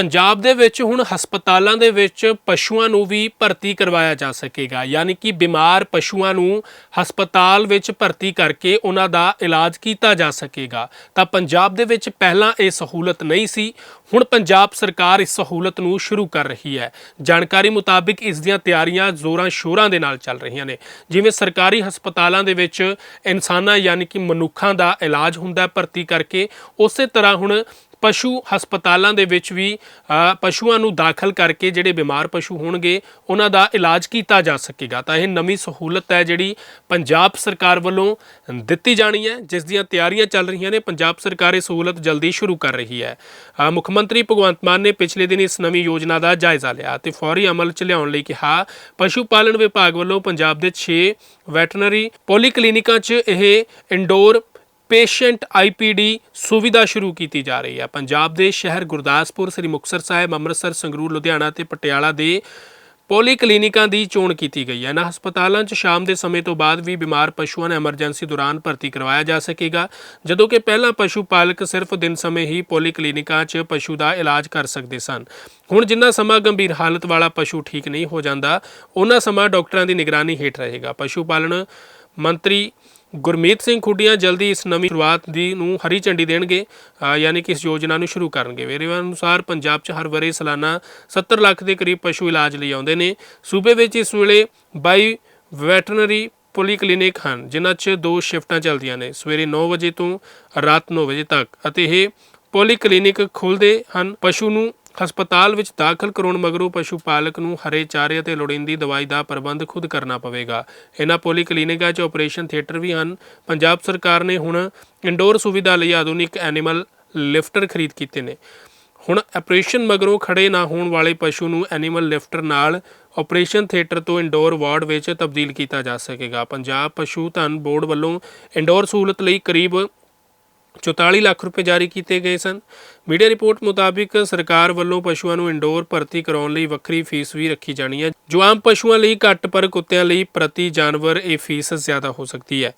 ਪੰਜਾਬ ਦੇ ਵਿੱਚ ਹੁਣ ਹਸਪਤਾਲਾਂ ਦੇ ਵਿੱਚ ਪਸ਼ੂਆਂ ਨੂੰ ਵੀ ਭਰਤੀ ਕਰਵਾਇਆ ਜਾ ਸਕੇਗਾ। ਯਾਨੀ ਕਿ ਬਿਮਾਰ ਪਸ਼ੂਆਂ ਨੂੰ ਹਸਪਤਾਲ ਵਿੱਚ ਭਰਤੀ ਕਰਕੇ ਉਹਨਾਂ ਦਾ ਇਲਾਜ ਕੀਤਾ ਜਾ ਸਕੇਗਾ। ਤਾਂ ਪੰਜਾਬ ਦੇ ਵਿੱਚ ਪਹਿਲਾਂ ਇਹ ਸਹੂਲਤ ਨਹੀਂ ਸੀ, ਹੁਣ ਪੰਜਾਬ ਸਰਕਾਰ ਇਸ ਸਹੂਲਤ ਨੂੰ ਸ਼ੁਰੂ ਕਰ ਰਹੀ ਹੈ। ਜਾਣਕਾਰੀ ਮੁਤਾਬਿਕ ਇਸ ਦੀਆਂ ਤਿਆਰੀਆਂ ਜ਼ੋਰਾਂ ਸ਼ੋਰਾਂ ਦੇ ਨਾਲ ਚੱਲ ਰਹੀਆਂ ਨੇ। ਜਿਵੇਂ ਸਰਕਾਰੀ ਹਸਪਤਾਲਾਂ ਦੇ ਵਿੱਚ ਇਨਸਾਨਾਂ ਯਾਨੀ ਕਿ ਮਨੁੱਖਾਂ ਦਾ ਇਲਾਜ ਹੁੰਦਾ ਭਰਤੀ ਕਰਕੇ, ਉਸੇ ਤਰ੍ਹਾਂ ਹੁਣ ਪਸ਼ੂ ਹਸਪਤਾਲਾਂ ਦੇ ਵਿੱਚ ਵੀ ਪਸ਼ੂਆਂ ਨੂੰ ਦਾਖਲ ਕਰਕੇ ਜਿਹੜੇ ਬਿਮਾਰ ਪਸ਼ੂ ਹੋਣਗੇ, ਉਹਨਾਂ ਦਾ ਇਲਾਜ ਕੀਤਾ ਜਾ ਸਕੇਗਾ। ਤਾਂ ਇਹ ਨਵੀਂ ਸਹੂਲਤ ਹੈ ਜਿਹੜੀ ਪੰਜਾਬ ਸਰਕਾਰ ਵੱਲੋਂ ਦਿੱਤੀ ਜਾਣੀ ਹੈ, ਜਿਸ ਦੀਆਂ ਤਿਆਰੀਆਂ ਚੱਲ ਰਹੀਆਂ ਨੇ। ਪੰਜਾਬ ਸਰਕਾਰ ਇਹ ਸਹੂਲਤ ਜਲਦੀ ਸ਼ੁਰੂ ਕਰ ਰਹੀ ਹੈ। ਮੁੱਖ ਮੰਤਰੀ ਭਗਵੰਤ ਮਾਨ ਨੇ ਪਿਛਲੇ ਦਿਨ ਇਸ ਨਵੀਂ ਯੋਜਨਾ ਦਾ ਜਾਇਜ਼ਾ ਲਿਆ ਤੇ ਫੌਰੀ ਅਮਲ ਚ ਲਿਆਉਣ ਲਈ ਕਿਹਾ ਪਸ਼ੂ ਪਾਲਣ ਵਿਭਾਗ ਵੱਲੋਂ ਪੰਜਾਬ ਦੇ 6 ਵੈਟਰਨਰੀ ਪੋਲੀਕਲੀਨਿਕਾਂ 'ਚ ਇਹ ਇੰਡੋਰ ਪੇਸ਼ੈਂਟ ਆਈਪੀਡੀ ਸੁਵਿਧਾ ਸ਼ੁਰੂ ਕੀਤੀ ਜਾ ਰਹੀ ਹੈ। ਪੰਜਾਬ ਦੇ ਸ਼ਹਿਰ ਗੁਰਦਾਸਪੁਰ, ਸ੍ਰੀ ਮੁਕਤਸਰ ਸਾਹਿਬ, ਅੰਮ੍ਰਿਤਸਰ, ਸੰਗਰੂਰ, ਲੁਧਿਆਣਾ ਤੇ ਪਟਿਆਲਾ ਦੇ ਪੋਲੀ ਕਲੀਨਿਕਾਂ ਦੀ ਚੋਣ ਕੀਤੀ ਗਈ ਹੈ। ਇਹਨਾਂ ਹਸਪਤਾਲਾਂ 'ਚ ਸ਼ਾਮ ਦੇ ਸਮੇਂ ਤੋਂ ਬਾਅਦ ਵੀ ਬਿਮਾਰ ਪਸ਼ੂਆਂ ਨੂੰ ਐਮਰਜੈਂਸੀ ਦੌਰਾਨ ਭਰਤੀ ਕਰਵਾਇਆ ਜਾ ਸਕੇਗਾ, ਜਦੋਂ ਕਿ ਪਹਿਲਾਂ ਪਸ਼ੂ ਪਾਲਕ ਸਿਰਫ ਦਿਨ ਸਮੇਂ ਹੀ ਪੋਲੀ ਕਲੀਨਿਕਾਂ 'ਚ ਪਸ਼ੂ ਦਾ ਇਲਾਜ ਕਰ ਸਕਦੇ ਸਨ। ਹੁਣ ਜਿੰਨਾ ਸਮਾਂ ਗੰਭੀਰ ਹਾਲਤ ਵਾਲਾ ਪਸ਼ੂ ਠੀਕ ਨਹੀਂ ਹੋ ਜਾਂਦਾ ਉਹਨਾਂ ਸਮਾਂ ਡਾਕਟਰਾਂ ਦੀ ਨਿਗਰਾਨੀ ਹੇਠ ਰਹੇਗਾ। ਪਸ਼ੂ ਪਾਲਣ ਮੰਤਰੀ ਗੁਰਮੀਤ ਸਿੰਘ ਖੁੱਡੀਆਂ ਜਲਦੀ ਇਸ ਨਵੀਂ ਸ਼ੁਰੂਆਤ ਦੀ ਨੂੰ ਹਰੀ ਝੰਡੀ ਦੇਣਗੇ ਅ, ਯਾਨੀ ਕਿ ਇਸ ਯੋਜਨਾ ਨੂੰ ਸ਼ੁਰੂ ਕਰਨਗੇ। ਵੇਰਵੇ ਅਨੁਸਾਰ ਪੰਜਾਬ 'ਚ ਹਰ ਵਰੇ ਸਾਲਾਨਾ 70 ਲੱਖ ਦੇ ਕਰੀਬ ਪਸ਼ੂ ਇਲਾਜ ਲਈ ਆਉਂਦੇ ਨੇ। ਸੂਬੇ ਵਿੱਚ ਇਸ ਵੇਲੇ 22 ਵੈਟਰਨਰੀ ਪੋਲੀ ਕਲੀਨਿਕ ਹਨ ਜਿਨ੍ਹਾਂ 'ਚ ਦੋ ਸ਼ਿਫਟਾਂ ਚੱਲਦੀਆਂ ਨੇ ਸਵੇਰੇ 9 ਵਜੇ ਤੋਂ ਰਾਤ 9 ਵਜੇ ਤੱਕ। ਅਤੇ ਇਹ ਪੋਲੀ ਕਲੀਨਿਕ ਖੁੱਲ੍ਹਦੇ ਹਨ। ਪਸ਼ੂ ਨੂੰ ਹਸਪਤਾਲ ਵਿੱਚ ਦਾਖਲ ਕਰਾਉਣ ਮਗਰੋਂ ਪਸ਼ੂ ਪਾਲਕ ਨੂੰ ਹਰੇ ਚਾਰੇ ਅਤੇ ਲੋੜੀਂਦੀ ਦਵਾਈ ਦਾ ਪ੍ਰਬੰਧ ਖੁਦ ਕਰਨਾ ਪਵੇਗਾ। ਇਹਨਾਂ ਪੋਲੀ ਕਲੀਨਿਕਾਂ 'ਚ ਆਪਰੇਸ਼ਨ ਥੀਏਟਰ ਵੀ ਹਨ। ਪੰਜਾਬ ਸਰਕਾਰ ਨੇ ਹੁਣ ਇਨਡੋਰ ਸੁਵਿਧਾ ਲਈ ਆਧੁਨਿਕ ਐਨੀਮਲ ਲਿਫਟਰ ਖਰੀਦ ਕੀਤੇ ਨੇ। ਹੁਣ ਆਪਰੇਸ਼ਨ ਮਗਰੋਂ ਖੜੇ ਨਾ ਹੋਣ ਵਾਲੇ ਪਸ਼ੂ ਨੂੰ ਐਨੀਮਲ ਲਿਫਟਰ ਨਾਲ ਆਪਰੇਸ਼ਨ ਥੀਏਟਰ ਤੋਂ ਇੰਡੋਰ ਵਾਰਡ ਵਿੱਚ ਤਬਦੀਲ ਕੀਤਾ ਜਾ ਸਕੇਗਾ। ਪੰਜਾਬ ਪਸ਼ੂ ਧਨ ਬੋਰਡ ਵੱਲੋਂ ਇੰਡੋਰ ਸਹੂਲਤ ਲਈ ਕਰੀਬ 44 ਲੱਖ ਰੁਪਏ ਜਾਰੀ ਕੀਤੇ ਗਏ ਸਨ। ਮੀਡੀਆ ਰਿਪੋਰਟ ਮੁਤਾਬਿਕ ਸਰਕਾਰ ਵੱਲੋਂ ਪਸ਼ੂਆਂ ਨੂੰ ਇੰਡੋਰ ਭਰਤੀ ਕਰਾਉਣ ਲਈ ਵੱਖਰੀ ਫੀਸ ਵੀ ਰੱਖੀ ਜਾਣੀ ਹੈ। ਜੋ ਆਮ ਪਸ਼ੂਆਂ ਲਈ ਘੱਟ ਪਰ ਕੁੱਤਿਆਂ ਲਈ ਪ੍ਰਤੀ ਜਾਨਵਰ ਇਹ ਫੀਸ ਜ਼ਿਆਦਾ ਹੋ ਸਕਦੀ ਹੈ।